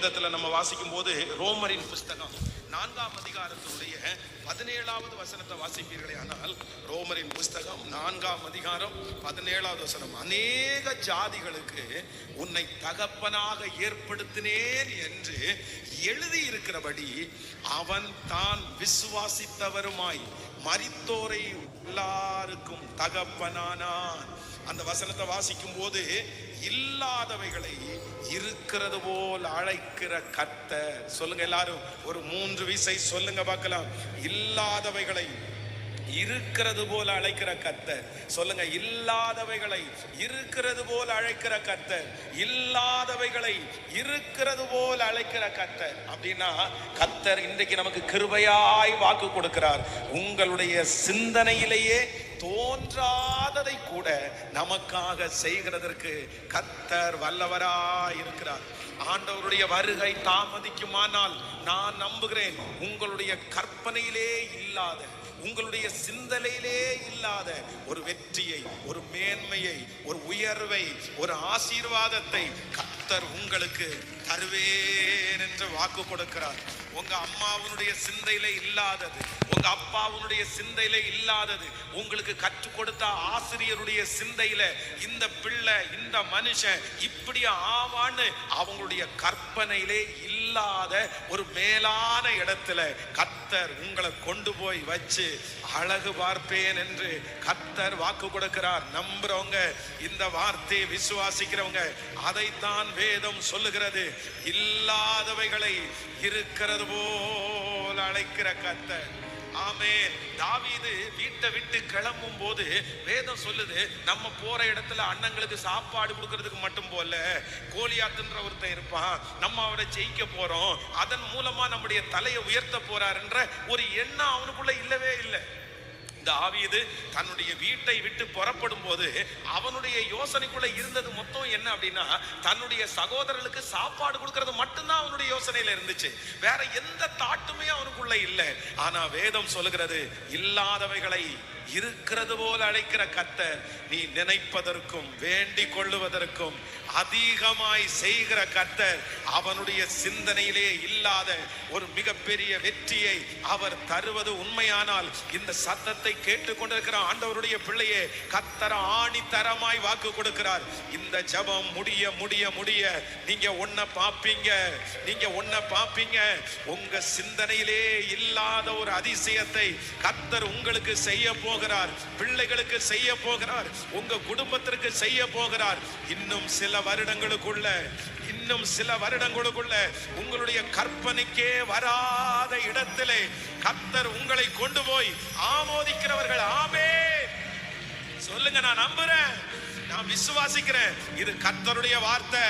வேதத்தில் நம்ம வாசிக்கும் போது ரோமரின் புஸ்தகம் நான்காம் அதிகாரத்தினுடைய பதினேழாவது வசனத்தை வாசிப்பீர்களே. ஆனால் ரோமரின் புஸ்தகம் நான்காம் அதிகாரம் பதினேழாவது வசனம் அநேக ஜாதிகளுக்கு உன்னை தகப்பனாக ஏற்படுத்தினேன் என்று எழுதியிருக்கிறபடி அவன் தான் விசுவாசித்தவருமாய் மரித்தோரை எல்லாருக்கும் தகப்பனானான். அந்த வசனத்தை வாசிக்கும் போது இல்லாதவைகளை இருக்கிறது போல் அழைக்கிற கத்த சொல்லுங்க எல்லாரும் ஒரு மூன்று விசை சொல்லுங்க பார்க்கலாம். இல்லாதவைகளை இருக்கிறது போல அழைக்கிற கர்த்தர். சொல்லுங்க இல்லாதவைகளை இருக்கிறது போல அழைக்கிற கர்த்தர். இல்லாதவைகளை இருக்கிறது போல அழைக்கிற கத்தர் அப்படின்னா கத்தர் இன்றைக்கு நமக்கு கிருபையாய் வாக்கு கொடுக்கிறார். உங்களுடைய சிந்தனையிலேயே தோன்றாததை கூட நமக்காக செய்கிறதற்கு கத்தர் வல்லவராய் இருக்கிறார். ஆண்டவருடைய வருகை தாமதிக்குமானால் நான் நம்புகிறேன். உங்களுடைய கற்பனையிலே இல்லாத உங்களுடைய சிந்தனையிலே இல்லாத ஒரு வெற்றியை ஒரு மேன்மையை ஒரு உயர்வை ஒரு ஆசீர்வாதத்தை கர்த்தர் உங்களுக்கு தருவேன் என்று வாக்கு கொடுக்கிறார். உங்க அம்மாவுடைய சிந்தையில இல்லாதது உங்க அப்பாவுனுடைய சிந்தையில இல்லாதது உங்களுக்கு கற்றுக் கொடுத்த ஆசிரியருடைய சிந்தையில இந்த பிள்ளை இந்த மனுஷன் இப்படி ஆவான்னு அவங்களுடைய கற்பனையிலே இல்லாத ஒரு மேலான இடத்துல கத்தர் உங்களை கொண்டு போய் வச்சு அழகு பார்ப்பேன் என்று கத்தர் வாக்கு கொடுக்கிறார். நம்புறவங்க இந்த வார்த்தையை விசுவாசிக்கிறவங்க அதைத்தான் வேதம் சொல்லுகிறது. இல்லாதவைகளை இருக்கிறது போல் அழைக்கிற கத்தர். ஆமே தாவீது வீட்டை விட்டு கிளம்பும் போது வேதம் சொல்லுது நம்ம போற இடத்துல அண்ணங்களுக்கு சாப்பாடு கொடுக்கறதுக்கு மட்டும் போல கோலியாத்துன்ற ஒருத்தன் இருப்பான் நம்ம அவரை ஜெயிக்க போறோம் அதன் மூலமா நம்முடைய தலையை உயர்த்த போறாருன்ற ஒரு எண்ணம் அவனுக்குள்ள இல்லவே இல்லை. இந்த ஆவியது தன்னுடைய வீட்டை விட்டு புறப்படும் போது அவனுடைய யோசனைக்குள்ள இருந்தது மொத்தம் என்ன அப்படின்னா தன்னுடைய சகோதரர்களுக்கு சாப்பாடு கொடுக்கறது மட்டும்தான் அவனுடைய யோசனையில இருந்துச்சு. வேற எந்த தாட்டுமே அவனுக்குள்ள இல்லை. ஆனா வேதம் சொல்லுகிறது இல்லாதவைகளை இருக்கிறது போல அழைக்கிற கத்தர் நீ நினைப்பதற்கும் வேண்டிக் கொள்ளுவதற்கும் அதிகமாய் செய்கிற கத்தர் அவனுடைய சிந்தனையிலே இல்லாத ஒரு மிகப்பெரிய வெற்றியை அவர் தருவது உண்மையானால் இந்த சத்தத்தை கேட்டுக்கொண்டிருக்கிற ஆண்டவருடைய பிள்ளையே கத்தர ஆணித்தரமாய் வாக்கு கொடுக்கிறார். இந்த ஜபம் முடிய முடிய முடிய நீங்க ஒன்ன பாப்பீங்க நீங்க ஒன்ன பாப்பீங்க. உங்க சிந்தனையிலே இல்லாத ஒரு அதிசயத்தை கத்தர் உங்களுக்கு செய்ய போகிறார் பிள்ளைகளுக்கு செய்ய போகிறார் உங்க குடும்பத்திற்கு செய்ய போகிறார். இன்னும் சில வருடங்களுக்குள்ள இன்னும் சில வருடங்களுக்குள்ள உங்களுடைய கற்பனைக்கே வராத இடத்திலே கத்தர் உங்களை கொண்டு போய் ஆமோதிக்கிறவர்கள் ஆமே சொல்லுங்க நான் நம்புறேன். நான் விசுவாசிக்கிறேன். இது கத்தருடைய வார்த்தை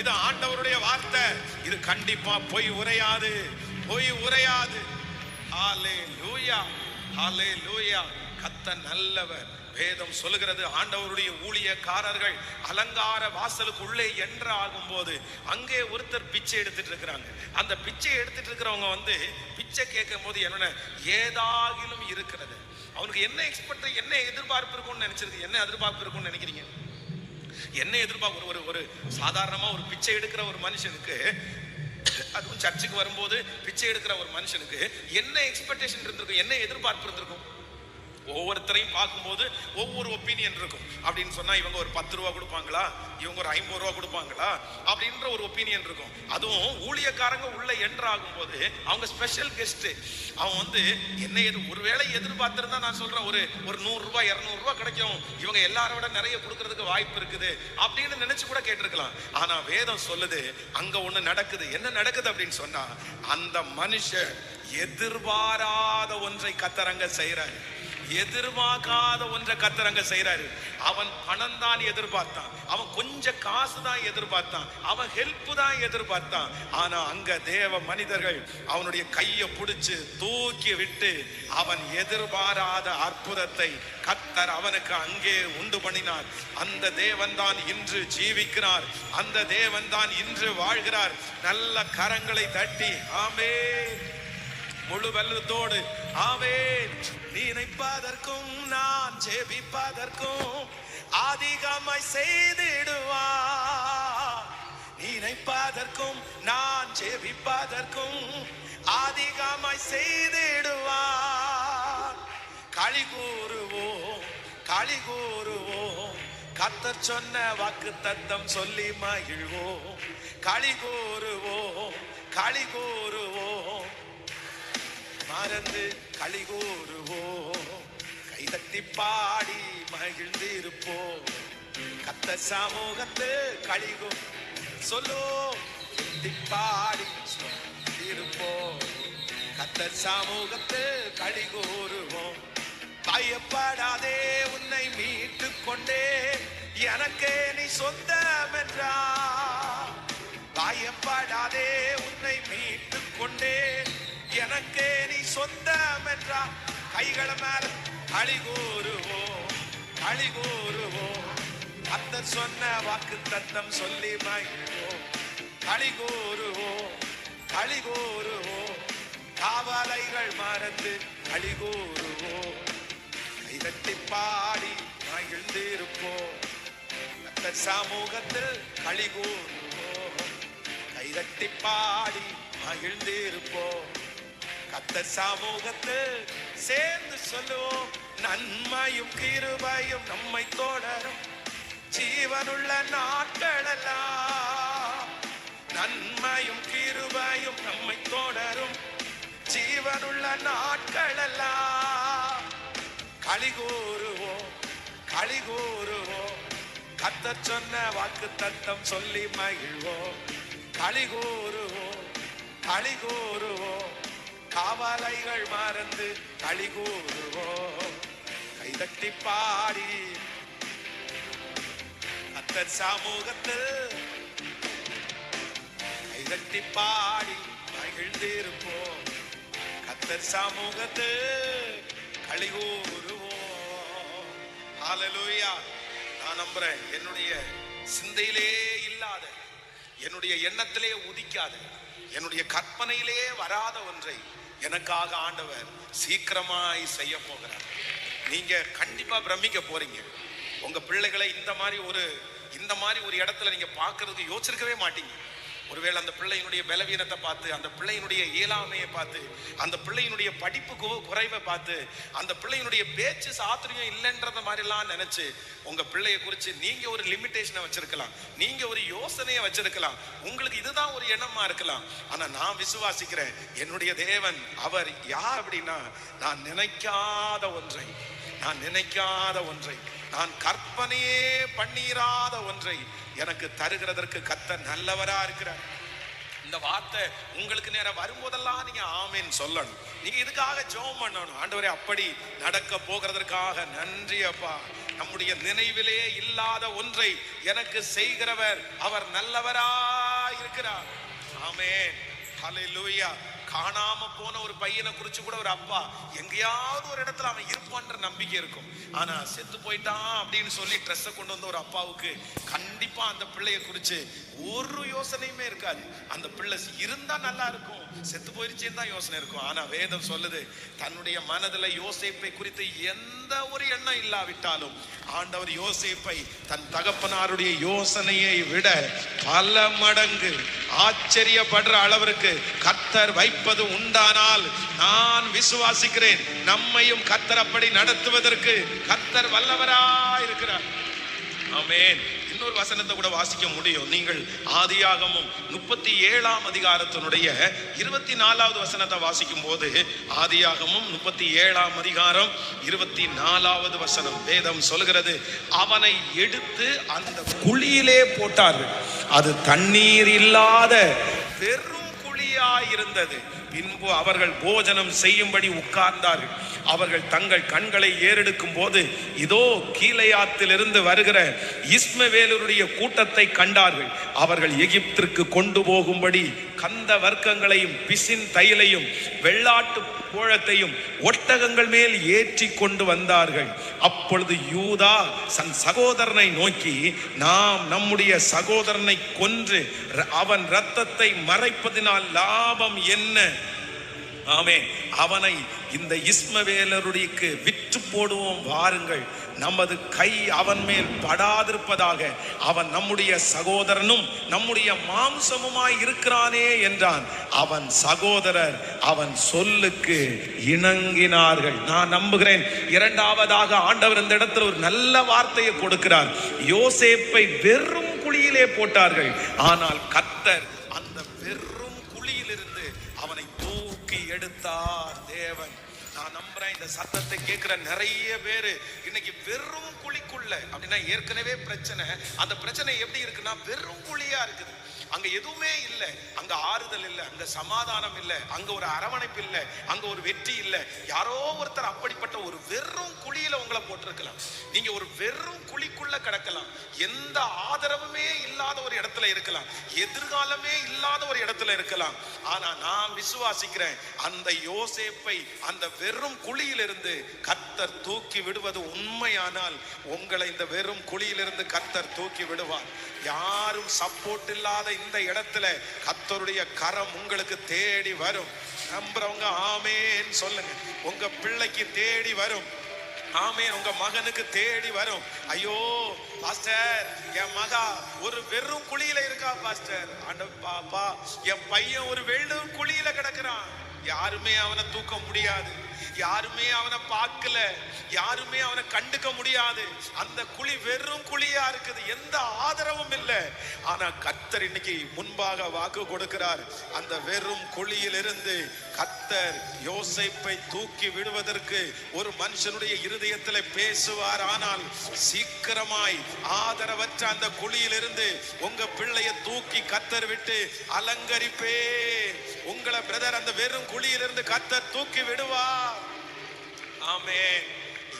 இது ஆண்டவருடைய வார்த்தை. இது கண்டிப்பா பொய் உரையாது பொய் உரையாது. ஹாலே லூயா ஹாலே லூயா கத்த நல்லவர். வேதம் சொல்லுகிறது ஆண்டவருடைய ஊழியக்காரர்கள் அலங்கார வாசலுக்கு உள்ளே என்ற ஆகும்போது அங்கே ஒருத்தர் பிச்சை எடுத்துட்டு இருக்கிறாங்க அந்த பிச்சை எடுத்துட்டு இருக்கிறவங்க வந்து பிச்சை கேட்கும் போது என்னென்ன ஏதாகிலும் இருக்கிறது. அவனுக்கு என்ன எக்ஸ்பெக்ட் என்ன எதிர்பார்ப்பு இருக்கும்னு நினைச்சிருக்கு? என்ன எதிர்பார்ப்பு இருக்கும்னு நினைக்கிறீங்க? என்ன எதிர்பார்ப்பு? ஒரு ஒரு சாதாரணமாக ஒரு பிச்சை எடுக்கிற ஒரு மனுஷனுக்கு அதுவும் சர்ச்சுக்கு வரும்போது பிச்சை எடுக்கிற ஒரு மனுஷனுக்கு என்ன எக்ஸ்பெக்டேஷன் இருந்திருக்கும்? என்ன எதிர்பார்ப்பு இருந்திருக்கும்? ஒவ்வொருத்தரையும் பார்க்கும்போது ஒவ்வொரு ஒப்பீனியன் இருக்கும். அப்படின்னு சொன்னா இவங்க ஒரு பத்து ரூபா கொடுப்பாங்களா? இவங்க ஒரு ஐம்பது ரூபா கொடுப்பாங்களா? அப்படின்ற ஒரு ஒப்பீனியன் இருக்கும். அதுவும் ஊழியக்காரங்க உள்ள என்ட்ரு ஆகும்போது அவங்க ஸ்பெஷல் கெஸ்ட் அவன் வந்து என்ன எது ஒருவேளை எதிர்பார்த்திருந்தா நான் சொல்றேன் ஒரு ஒரு நூறு ரூபாய் ரூபாய் கிடைக்கும். இவங்க எல்லாரை விட நிறைய கொடுக்கறதுக்கு வாய்ப்பு இருக்குது அப்படின்னு நினைச்சு கூட கேட்டிருக்கலாம். ஆனா வேதம் சொல்லுது அங்க ஒண்ணு நடக்குது. என்ன நடக்குது அப்படின்னு சொன்னா அந்த மனுஷன் எதிர்பாராத ஒன்றை கத்தரங்க செய்யறாரு எதிர்பார்க்காத ஒன்றை கத்தரங்க செய்யறாரு அவன் பணம் தான் எதிர்பார்த்தான். அவன் கொஞ்சம் காசு தான் எதிர்பார்த்தான். அவன் ஹெல்ப் தான் எதிர்பார்த்தான். ஆனா அங்க தேவ மனிதர்கள் அவனுடைய கையை பிடிச்சு தூக்கி விட்டு அவன் எதிர்பாராத அற்புதத்தை கத்தர் அவனுக்கு அங்கே உண்டு பண்ணினார். அந்த தேவன் தான் இன்று ஜீவிக்கிறார். அந்த தேவன் தான் இன்று வாழ்கிறார். நல்ல கரங்களை தட்டி ஆமே முழு வெள்ளத்தோடு ஆவேன் நினைப்பதற்கும் நான் ஜெபிப்பதற்கும் அதிகமாய் நீ நினைப்பதற்கும் நான் ஜெபிப்பதற்கும் அதிகமாய் செய்திடுவா களி கூறுவோம் களி கூறுவோம். கத்தர் சொன்ன வாக்கு தத்தம் சொல்லி மகிழ்வோம். களி கூறுவோம் களி கூறுவோம். மறந்து களி கூறுவோம் கைதட்டி பாடி மகிழ்ந்து இருப்போம் கத்த சமூகத்து களிகோ சொல்லோ பாடி இருப்போம் கத்த சமூகத்து களி கூறுவோம் பயப்படாதே உன்னை மீட்டு கொண்டே. எனக்கே நீ சொந்தம் என்றா பயப்படாதே உன்னை மீட்டு கொண்டே. எனக்கே நீ சொந்தம் என்றா கைகளை மேல களி கூறுவோம் களி கூறுவோம் சொன்ன வாக்கு தத்தம் சொல்லி மகிழ்வோம். களி கூறுவோம் களி கூறுவோம் காவலைகள் மறந்து களி கூறுவோம் கைதட்டி பாடி மகிழ்ந்திருப்போம். அந்த சமூகத்தில் களி கூறுவோம் கைதட்டி பாடி மகிழ்ந்திருப்போம். கத்த சமூகத்து சேர்ந்து சொல்லுவோம் நன்மையும் கிருபையும் நம்மை தொடரும். ஜீவனுள்ள நாட்களெல்லாம் நன்மையும் கிருபையும் நம்மை தொடரும். ஜீவனுள்ள நாட்களெல்லாம் களி கூறுவோம் களி கூறுவோம். கத்தர் சொன்ன வாக்கு தத்தம் சொல்லி மகிழ்வோம். களி கூறுவோம் களி கூறுவோம். காவலைகள் மறந்து களி கூறுவோம். கைதட்டி பாடி. அத்த சமூகத்தில் கைதட்டி பாடி மகிழ்ந்திருப்போம். கத்தர் சமூகத்தில் களி கூறுவோம். ஹalleluya நான் நம்புறேன் என்னுடைய சிந்தையிலே இல்லாத என்னுடைய எண்ணத்திலே உதிக்காத என்னுடைய கற்பனையிலே வராத ஒன்றை எனக்காக ஆண்டவர் சீக்கிரமாய் செய்ய போகிறார். நீங்க கண்டிப்பா பிரமிக்க போறீங்க. உங்க பிள்ளைகளை இந்த மாதிரி ஒரு இந்த மாதிரி ஒரு இடத்துல நீங்க பாக்குறதுக்கு யோசிச்சிருக்கவே மாட்டீங்க. ஒருவேளை அந்த பிள்ளையினுடைய பலவீனத்தை பார்த்து அந்த பிள்ளையினுடைய இயலாமையை பார்த்து அந்த பிள்ளையினுடைய படிப்பு குறைவை பார்த்து அந்த பிள்ளையினுடைய பேச்சு சாத்திரியம் இல்லைன்றத மாதிரிலாம் நினைச்சு உங்க பிள்ளைய குறித்து நீங்க ஒரு லிமிட்டேஷனை வச்சிருக்கலாம். நீங்க ஒரு யோசனையை வச்சிருக்கலாம். உங்களுக்கு இதுதான் ஒரு எண்ணமா இருக்கலாம். ஆனா நான் விசுவாசிக்கிறேன் என்னுடைய தேவன் அவர் யார் அப்படின்னா நான் நினைக்காத ஒன்றை நான் நினைக்காத ஒன்றை நான் கற்பனையே பண்ணிராத ஒன்றை எனக்கு தருகிறதற்கு கத்த நல்லவரா இருக்கிறார். இந்த வார்த்தை உங்களுக்கு நேரம் வரும்போதெல்லாம் நீங்க ஆமேன்னு சொல்லணும். நீங்க இதுக்காக ஜோம் பண்ணணும். ஆண்டவரே அப்படி நடக்க போகிறதற்காக நன்றி அப்பா. நம்முடைய நினைவிலே இல்லாத ஒன்றை எனக்கு செய்கிறவர் அவர் நல்லவரா இருக்கிறார். ஆமென். ஹalleluya. காணாம போன ஒரு பையனை குறிச்சு கூட ஒரு அப்பா எங்கேயாவது ஒரு இடத்துல அவன் இருப்பான்ற நம்பிக்கை இருக்கும். ஆனா செத்து போயிட்டான் அப்படின்னு சொல்லி ட்ரெஸ்ஸை கொண்டு வந்த ஒரு அப்பாவுக்கு கண்டிப்பா அந்த பிள்ளைய குறிச்சு ஒரு யோசனையுமே இருக்காது. அந்த பிள்ளை இருந்தா நல்லா இருக்கும் செத்து போயிருச்சேன்னு தான் யோசனை இருக்கும். ஆனா வேதம் சொல்லுது தன்னுடைய மனதுல யோசிப்பை குறித்து எந்த ஒரு எண்ணம் இல்லாவிட்டாலும் ஆண்டவர் யோசிப்பை தன் தகப்பனாருடைய யோசனையை விட பல மடங்கு ஆச்சரியப்படுற அளவிற்கு கத்தர் வைப்பது உண்டானால் நான் விசுவாசிக்கிறேன். நம்மையும் கத்தர் அப்படி நடத்துவதற்கு கத்தர் வல்லவரா இருக்கிறார். ஆமென். இன்னொரு வசனத்தை கூட வாசிக்க முடியும். நீங்கள் ஆதியாகமும் முப்பத்தி ஏழாம் அதிகாரத்தினுடைய இருபத்தி நாலாவது வசனத்தை வாசிக்கும் போது ஆதியாகமும் முப்பத்தி ஏழாம் அதிகாரம் இருபத்தி நாலாவது வசனம் வேதம் சொல்கிறது அவனை எடுத்து அந்த குழியிலே போட்டார்கள். அது தண்ணீர் இல்லாத வெறும் இருந்தது. பின்பு அவர்கள் போஜனம் செய்யும்படி உட்கார்ந்தார்கள். அவர்கள் தங்கள் கண்களை ஏறெடுக்கும் போது இதோ கீழையாத்திலிருந்து வருகிற இஸ்மவேலருடைய கூட்டத்தை கண்டார்கள். அவர்கள் எகிப்திற்கு கொண்டு போகும்படி கந்த வர்க்கங்களையும் பிசின் தைலையும் வெள்ளாட்டு கோழத்தையும் ஒட்டகங்கள் மேல் ஏற்றி கொண்டு வந்தார்கள். அப்பொழுது யூதா தன் சகோதரனை நோக்கி நாம் நம்முடைய சகோதரனை கொன்று ர- அவன் இரத்தத்தை மறைப்பதினால் லாபம் என்ன? ஆமே அவனை இந்த இஸ்மவேலருடைக்கு விற்று போடுவோம் வாருங்கள். நமது கை அவன் மேல் படாதிருப்பதாக அவன் நம்முடைய சகோதரனும் நம்முடைய மாம்சமுமாய் இருக்கிறானே என்றான். அவன் சகோதரர் அவன் சொல்லுக்கு இணங்கினார்கள். நான் நம்புகிறேன் இரண்டாவதாக ஆண்டவர் இந்த இடத்துல ஒரு நல்ல வார்த்தையை கொடுக்கிறார். யோசேப்பை வெறும் குழியிலே போட்டார்கள். ஆனால் கத்தர் எடுத்தார் தேவன். நான் நம்புறேன் இந்த சத்தத்தை கேட்கிற நிறைய பேர் இன்னைக்கு வெறும் குழிக்குள்ள அப்படின்னா ஏற்கனவே பிரச்சனை. அந்த பிரச்சனை எப்படி இருக்குன்னா வெறும் குழியா இருக்குது. அங்க எதுவுமே இல்லை. அங்க ஆறுதல் இல்லை அங்க சமாதானம் இல்லை அங்க ஒரு அரவணைப்பு இல்லை அங்க ஒரு வெற்றி இல்லை. யாரோ ஒருத்தர் அப்படிப்பட்ட ஒரு வெறும் குழியில உங்களை போட்டிருக்கலாம். நீங்க ஒரு வெறும் குழிக்குள்ள கிடக்கலாம். எந்த ஆதரவுமே இல்லாத ஒரு இடத்துல இருக்கலாம். எதிர்காலமே இல்லாத ஒரு இடத்துல இருக்கலாம். ஆனா நான் விசுவாசிக்கிறேன் அந்த யோசேப்பை அந்த வெறும் குழியிலிருந்து கத்தர் தூக்கி விடுவது உண்மையானால் உங்களை இந்த வெறும் குழியிலிருந்து கத்தர் தூக்கி விடுவார். யாரும் சப்போர்ட் இல்லாத இந்த இடத்துல கத்தருடைய கரம் உங்களுக்கு தேடி வரும். நம்புறவங்க ஆமேன்னு சொல்லுங்க. உங்க பிள்ளைக்கு தேடி வரும். ஆமே உங்க மகனுக்கு தேடி வரும். ஐயோ பாஸ்டர் என் மகா ஒரு வெறும் குழியில இருக்கா பாஸ்டர்? ஆண்ட பாப்பா என் பையன் ஒரு வெறும் குழியில கிடக்குறான். யாருமே அவனை தூக்க முடியாது. யாருமே அவனை பார்க்கல. யாருமே அவனை கண்டுக்க முடியாது. அந்த குழி வெறும் குழியா இருக்குது. எந்த ஆதரவும் இல்லை. ஆனா கத்தர் இன்னைக்கு முன்பாக வாக்கு கொடுக்கிறார். அந்த வெறும் குழியிலிருந்து கத்தர் யோசைப்பை தூக்கி விடுவதற்கு ஒரு மனுஷனுடைய இருதயத்தில் பேசுவார். ஆனால் சீக்கிரமாய் ஆதரவற்ற அந்த குழியிலிருந்து உங்க பிள்ளைய தூக்கி கத்தர் விட்டு அலங்கரிப்பே. உங்களை பிரதர் அந்த வெறும் குழியிலிருந்து கத்தர் தூக்கி விடுவார். ஆமே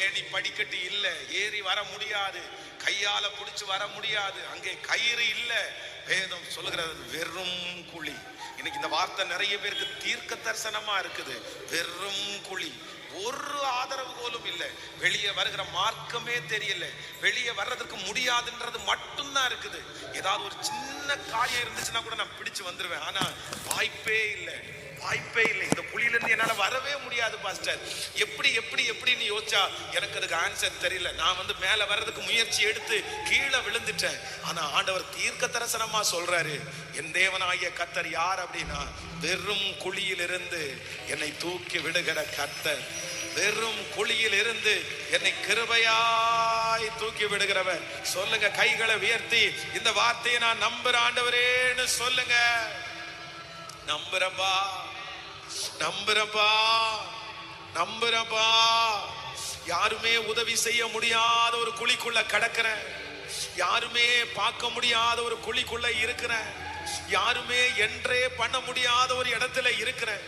ஏணி படிக்கட்டு இல்ல ஏறி வர முடியாது. கையால புடிச்சு வர முடியாது. அங்கே கயிறு இல்ல. வேதம் சொல்லுகிறது வெறும் குழி. இன்னைக்கு இந்த வார்த்தை நிறைய பேருக்கு தீர்க்க தரிசனமா இருக்குது. வெறும் குழி. ஒரு ஆதரவு கோலும் இல்லை. வெளியே வருகிற மார்க்கமே தெரியல. வெளியே வர்றதுக்கு முடியாதுன்றது மட்டும்தான் இருக்குது. ஏதாவது ஒரு சின்ன காரியம் இருந்துச்சுன்னா கூட நான் பிடிச்சு வந்துருவேன். ஆனா வாய்ப்பே இல்லை. வாய்ப்பே இல்லை. இந்த குழியிலேருந்து என்னால வரவே முடியாது பாஸ்டர். எப்படி எப்படி எப்படின்னு யோசிச்சா எனக்கு அதுக்கு ஆன்சர் தெரியல. நான் வந்து மேல வர்றதுக்கு முயற்சி எடுத்து கீழே விழுந்துட்டேன். ஆனா ஆண்டவர் தீர்க்க தரிசனமாக சொல்றாரு என் தேவனாகிய கத்தர் யார் அப்படின்னா வெறும் குழியிலிருந்து என்னை தூக்கி விடுகிற கத்தர் வெறும் குழியில் இருந்து என்னை கிருபையாய் தூக்கி விடுகிறவர். சொல்லுங்க கைகளை உயர்த்தி இந்த வார்த்தையை நான் நம்புற ஆண்டவரேன்னு சொல்லுங்க. நம்புறப்பா நம்புறப்பா நம்புறப்பா. யாருமே உதவி செய்ய முடியாத ஒரு குழிக்குள்ள கிடக்கிறேன் யாருமே பார்க்க முடியாத ஒரு குழிக்குள்ள இருக்கிறேன் யாருமே என்றே பண்ண முடியாத ஒரு இடத்துல இருக்கிறேன்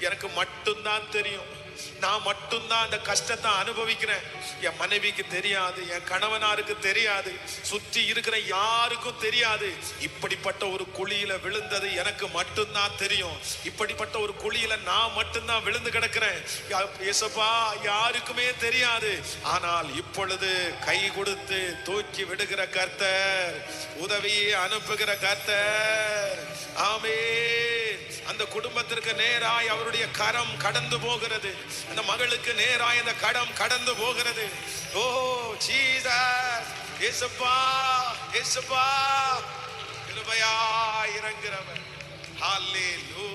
எனக்கு மட்டும்தான் தெரியும். நான் மட்டும்தான் அந்த கஷ்டத்தை அனுபவிக்கிறேன். என் மனைவிக்கு தெரியாது என் கணவனாருக்கு தெரியாது சுற்றி இருக்கிற யாருக்கும் தெரியாது. இப்படிப்பட்ட ஒரு குழியில விழுந்தது எனக்கு மட்டும்தான் தெரியும். இப்படிப்பட்ட ஒரு குழியில நான் மட்டும்தான் விழுந்து கிடக்கிறேன். யா- இயேசப்பா யாருக்குமே தெரியாது. ஆனால் இப்பொழுது கை கொடுத்து தூக்கி விடுகிற கர்த்தர் உதவியை அனுப்புகிற கர்த்தர். ஆமே அந்த குடும்பத்திற்கு நேராய் அவருடைய கரம் கடந்து போகிறது. அந்த மகளுக்கு நேராய் அந்த கடம் கடந்து போகிறது. ஓ ஜீசஸ் இயேசுப்பா இயேசுப்பா கிருபையா இறங்குறவர் ஹalleluya.